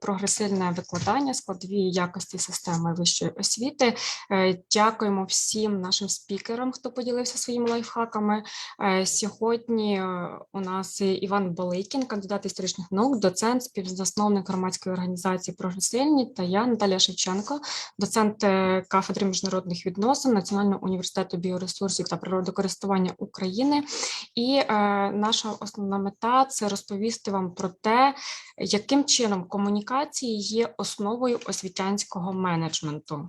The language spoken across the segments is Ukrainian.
прогресивне викладання, складові якості системи вищої освіти. Е, Дякуємо всім нашим спікерам, хто поділився своїми лайфхаками. Е, Сьогодні е, у нас Іван Баликін, кандидат історичних наук, доцент, співзасновник громадської організації Прогресивні та я, Наталія Шевченко, доцент кафедри міжнародних відносин Національного університету біоресурсів та природокористування України. І е, наша основна мета це розповісти вам про те, яким чином комунікації є основою освітянського менеджменту.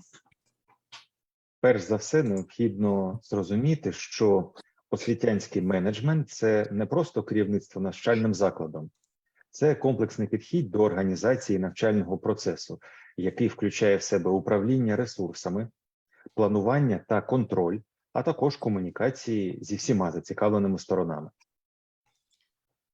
Перш за все, необхідно зрозуміти, що освітянський менеджмент це не просто керівництво навчальним закладом, це комплексний підхід до організації навчального процесу, який включає в себе управління ресурсами, планування та контроль, а також комунікації зі всіма зацікавленими сторонами.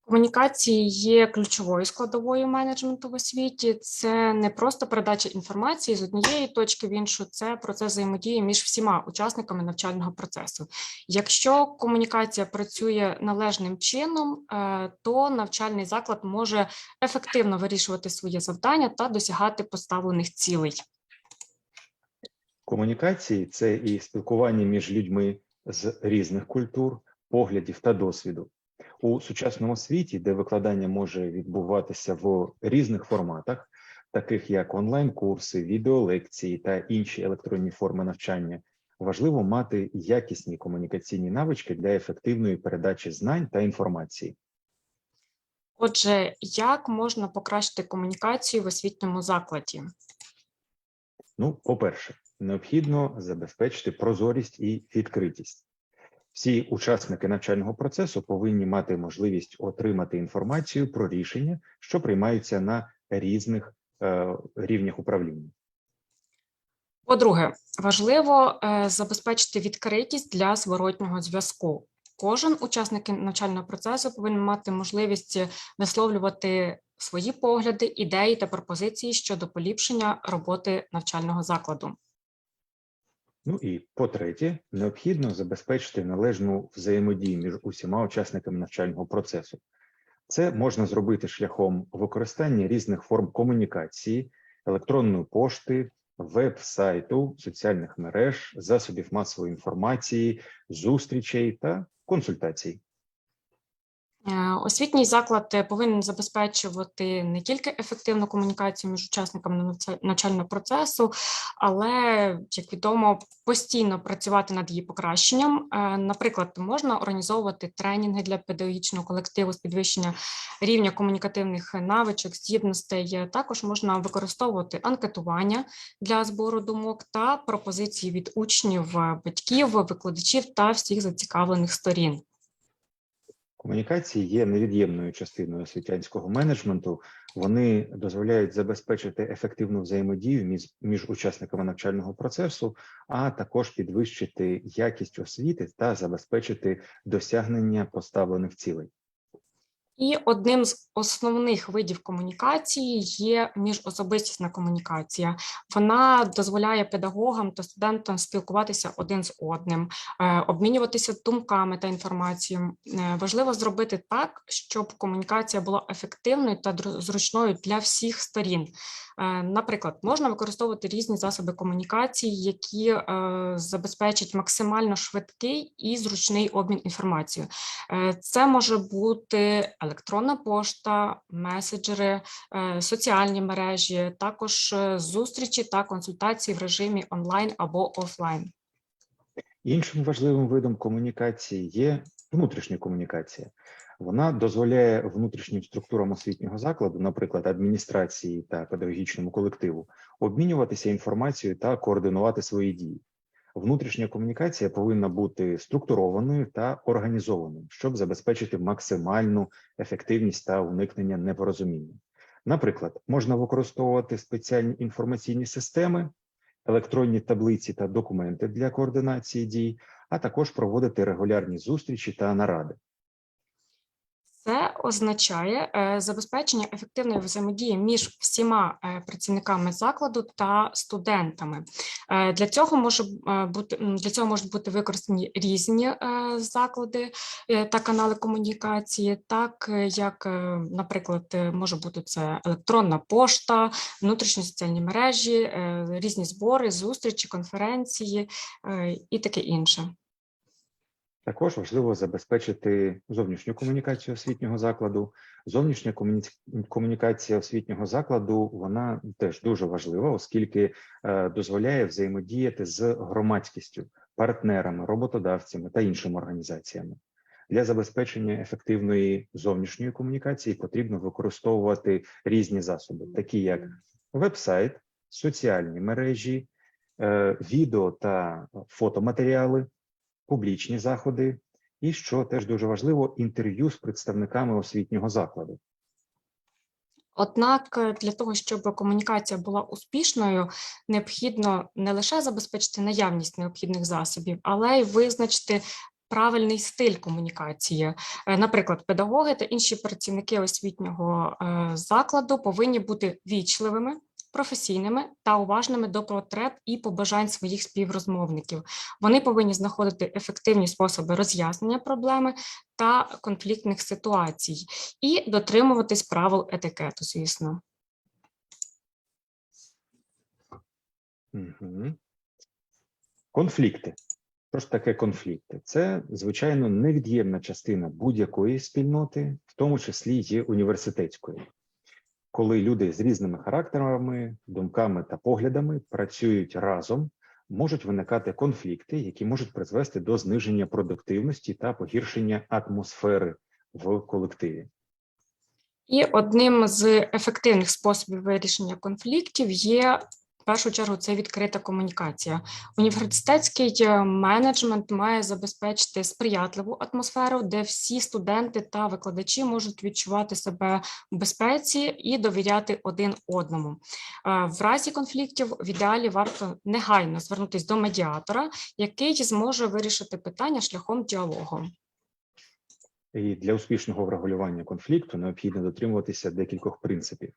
Комунікації є ключовою складовою менеджменту в освіті. Це не просто передача інформації з однієї точки в іншу, це процес взаємодії між всіма учасниками навчального процесу. Якщо комунікація працює належним чином, е, то навчальний заклад може ефективно вирішувати своє завдання та досягати поставлених цілей. Комунікації це і спілкування між людьми з різних культур, поглядів та досвіду. У сучасному світі, де викладання може відбуватися в різних форматах, таких як онлайн-курси, відеолекції та інші електронні форми навчання, важливо мати якісні комунікаційні навички для ефективної передачі знань та інформації. Отже, як можна покращити комунікацію в освітньому закладі? Ну, по-перше, необхідно забезпечити прозорість і відкритість. Всі учасники навчального процесу повинні мати можливість отримати інформацію про рішення, що приймаються на різних е, рівнях управління. По-друге, важливо е, забезпечити відкритість для зворотнього зв'язку. Кожен учасник навчального процесу повинен мати можливість висловлювати свої погляди, ідеї та пропозиції щодо поліпшення роботи навчального закладу. Ну і по-третє, необхідно забезпечити належну взаємодію між усіма учасниками навчального процесу. Це можна зробити шляхом використання різних форм комунікації, електронної пошти, веб-сайту, соціальних мереж, засобів масової інформації, зустрічей та консультацій. Е, Освітній заклад е, повинен забезпечувати не тільки ефективну комунікацію між учасниками навчального процесу, але, як відомо, постійно працювати над її покращенням. Е, Наприклад, можна організовувати тренінги для педагогічного колективу з підвищення рівня комунікативних навичок, здібностей. Також можна використовувати анкетування для збору думок та пропозиції від учнів, батьків, викладачів та всіх зацікавлених сторін. Комунікації є невід'ємною частиною освітянського менеджменту. Вони дозволяють забезпечити ефективну взаємодію між, між учасниками навчального процесу, а також підвищити якість освіти та забезпечити досягнення поставлених цілей. І одним з основних видів комунікації є міжособистісна комунікація. Вона дозволяє педагогам та студентам спілкуватися один з одним, е, обмінюватися думками та інформацією. Е, Важливо зробити так, щоб комунікація була ефективною та зручною для всіх сторін. Е, Наприклад, можна використовувати різні засоби комунікації, які е, забезпечать максимально швидкий і зручний обмін інформацією. Е, Це може бути електронна пошта, меседжери, соціальні мережі, також зустрічі та консультації в режимі онлайн або офлайн. Іншим важливим видом комунікації є внутрішня комунікація. Вона дозволяє внутрішнім структурам освітнього закладу, наприклад, адміністрації та педагогічному колективу, обмінюватися інформацією та координувати свої дії. Внутрішня комунікація повинна бути структурованою та організованою, щоб забезпечити максимальну ефективність та уникнення непорозуміння. Наприклад, можна використовувати спеціальні інформаційні системи, електронні таблиці та документи для координації дій, а також проводити регулярні зустрічі та наради. Це означає е, забезпечення ефективної взаємодії між всіма е, працівниками закладу та студентами. Е, Для цього може бути для цього можуть бути використані різні заклади та канали комунікації, так як, наприклад, може бути це електронна пошта, внутрішні соціальні мережі, різні збори, зустрічі, конференції і таке інше. Також важливо забезпечити зовнішню комунікацію освітнього закладу. Зовнішня комунікація освітнього закладу вона теж дуже важлива, оскільки е, дозволяє взаємодіяти з громадськістю, партнерами, роботодавцями та іншими організаціями. Для забезпечення ефективної зовнішньої комунікації потрібно використовувати різні засоби, такі як веб-сайт, соціальні мережі, е, відео та фотоматеріали, публічні заходи, і що теж дуже важливо, інтерв'ю з представниками освітнього закладу. Однак е, для того, щоб комунікація була успішною, необхідно не лише забезпечити наявність необхідних засобів, але й визначити правильний стиль комунікації. Е, Наприклад, педагоги та інші працівники освітнього е, закладу повинні бути вічливими. Професійними та уважними до потреб і побажань своїх співрозмовників. Вони повинні знаходити ефективні способи роз'яснення проблеми та конфліктних ситуацій і дотримуватись правил етикету, звісно. Конфлікти. Що ж таке конфлікти? Це, звичайно, невід'ємна частина будь-якої спільноти, в тому числі є університетської. Коли люди з різними характерами, думками та поглядами працюють разом, можуть виникати конфлікти, які можуть призвести до зниження продуктивності та погіршення атмосфери в колективі. І одним з ефективних способів вирішення конфліктів є першу чергу це відкрита комунікація. Університетський е, менеджмент має забезпечити сприятливу атмосферу, де всі студенти та викладачі можуть відчувати себе в безпеці і довіряти один одному. Е, В разі конфліктів в ідеалі варто негайно звернутися до медіатора, який зможе вирішити питання шляхом діалогу. І для успішного врегулювання конфлікту необхідно дотримуватися декількох принципів.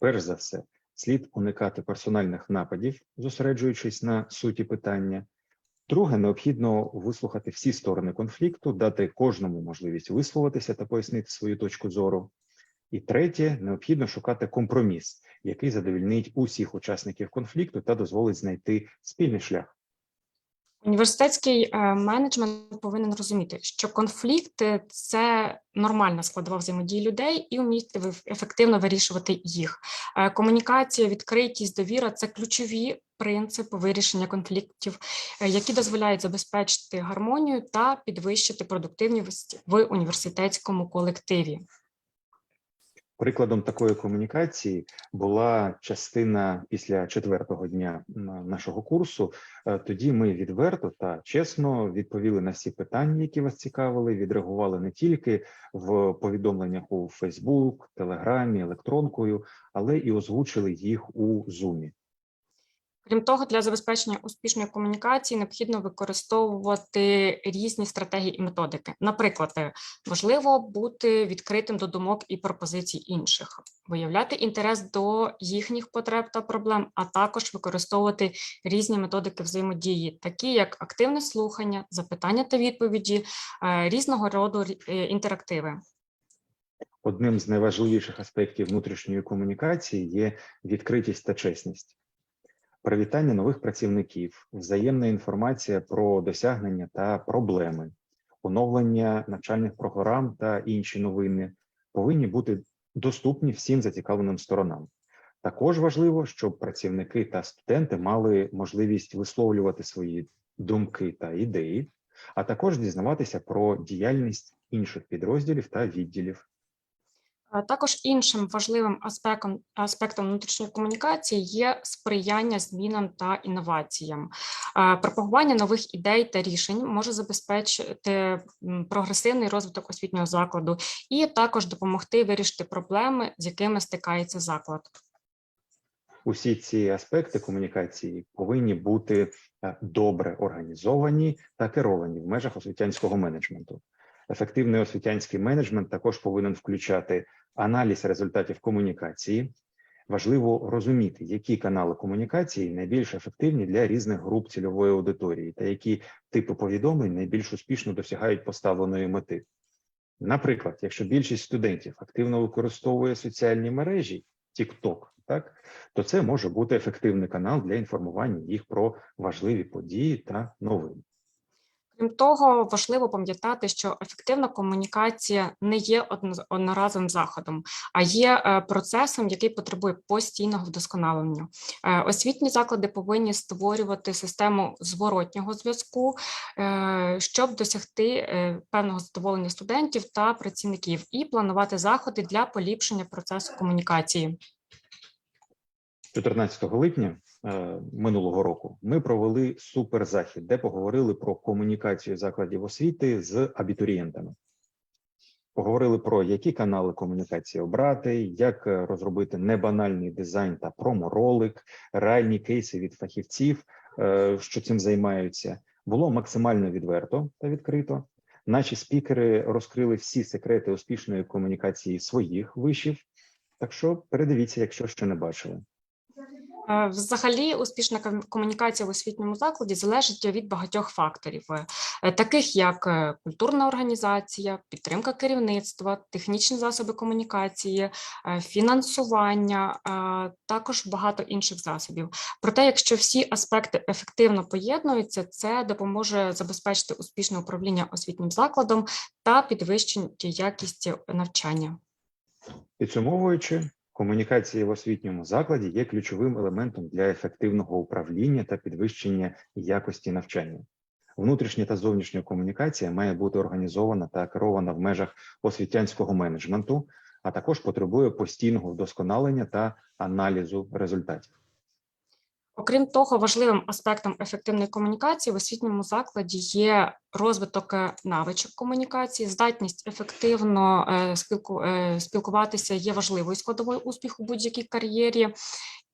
Перш за все, слід уникати персональних нападів, зосереджуючись на суті питання. Друге, необхідно вислухати всі сторони конфлікту, дати кожному можливість висловитися та пояснити свою точку зору. І третє, необхідно шукати компроміс, який задовільнить усіх учасників конфлікту та дозволить знайти спільний шлях. Університетський е, менеджмент повинен розуміти, що конфлікти це нормальна складова взаємодії людей і вміти ефективно вирішувати їх. Е, Комунікація, відкритість, довіра це ключові принципи вирішення конфліктів, е, які дозволяють забезпечити гармонію та підвищити продуктивність в університетському колективі. Прикладом такої комунікації була частина після четвертого дня нашого курсу. Е, Тоді ми відверто та чесно відповіли на всі питання, які вас цікавили. Відреагували не тільки в повідомленнях у Фейсбук, Телеграмі, електронкою, але і озвучили їх у Зумі. Крім того, для забезпечення успішної комунікації необхідно використовувати різні стратегії і методики. Наприклад, е, важливо бути відкритим до думок і пропозицій інших, виявляти інтерес до їхніх потреб та проблем, а також використовувати різні методики взаємодії, такі як активне слухання, запитання та відповіді, е, різного роду е, інтерактиви. Одним з найважливіших аспектів внутрішньої комунікації є відкритість та чесність. Привітання нових працівників, взаємна інформація про досягнення та проблеми, оновлення навчальних програм та інші новини повинні бути доступні всім зацікавленим сторонам. Також важливо, щоб працівники та студенти мали можливість висловлювати свої думки та ідеї, а також дізнаватися про діяльність інших підрозділів та відділів. А Також іншим важливим аспектом, аспектом внутрішньої комунікації є сприяння змінам та інноваціям. Е, Пропагування нових ідей та рішень може забезпечити прогресивний розвиток освітнього закладу і також допомогти вирішити проблеми, з якими стикається заклад. Усі ці аспекти комунікації повинні бути е, добре організовані та керовані в межах освітянського менеджменту. Ефективний освітянський менеджмент також повинен включати аналіз результатів комунікації. Важливо розуміти, які канали комунікації найбільш ефективні для різних груп цільової аудиторії та які типи повідомлень найбільш успішно досягають поставленої мети. Наприклад, якщо більшість студентів активно використовує соціальні мережі TikTok, так то це може бути ефективний канал для інформування їх про важливі події та новини. Крім того, важливо пам'ятати, що ефективна комунікація не є одноразовим заходом, а є е, процесом, який потребує постійного вдосконалення. Е, Освітні заклади повинні створювати систему зворотнього зв'язку, е, щоб досягти певного задоволення студентів та працівників, і планувати заходи для поліпшення процесу комунікації. 14 липня минулого року ми провели суперзахід, де поговорили про комунікацію закладів освіти з абітурієнтами. Поговорили про які канали комунікації обрати, як е, розробити небанальний дизайн та проморолик, реальні кейси від фахівців, е, що цим займаються. Було максимально відверто та відкрито. Наші спікери розкрили всі секрети успішної комунікації своїх вишів. Так що передивіться, якщо ще не бачили. Е, Взагалі, успішна комунікація в освітньому закладі залежить від багатьох факторів, е, таких як е, культурна організація, підтримка керівництва, технічні засоби комунікації, фінансування, також багато інших засобів. Проте, якщо всі аспекти ефективно поєднуються, це допоможе забезпечити успішне управління освітнім закладом та підвищити якість навчання. Підсумовуючи, комунікація в освітньому закладі є ключовим елементом для ефективного управління та підвищення якості навчання. Внутрішня та зовнішня комунікація має бути організована та керована в межах освітянського менеджменту, а також потребує постійного вдосконалення та аналізу результатів. Окрім того, важливим аспектом ефективної комунікації в освітньому закладі є розвиток е, навичок комунікації, здатність ефективно е, е, спілкуватися є важливою складовою успіху будь-якій кар'єрі.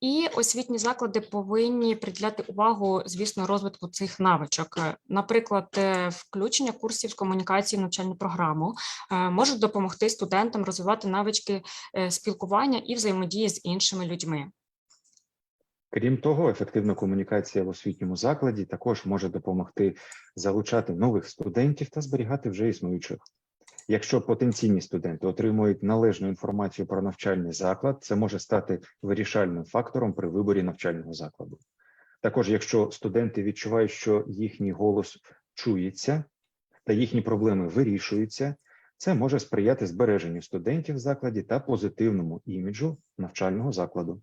І освітні заклади повинні приділяти увагу, звісно, розвитку цих навичок. Наприклад, включення курсів з комунікації в навчальну програму може допомогти студентам розвивати навички спілкування і взаємодії з іншими людьми. Крім того, ефективна комунікація в освітньому закладі також може допомогти залучати нових студентів та зберігати вже існуючих. Якщо потенційні студенти отримують належну інформацію про навчальний заклад, це може стати вирішальним фактором при виборі навчального закладу. Також, якщо студенти відчувають, що їхній голос чується та їхні проблеми вирішуються, це може сприяти збереженню студентів в закладі та позитивному іміджу навчального закладу.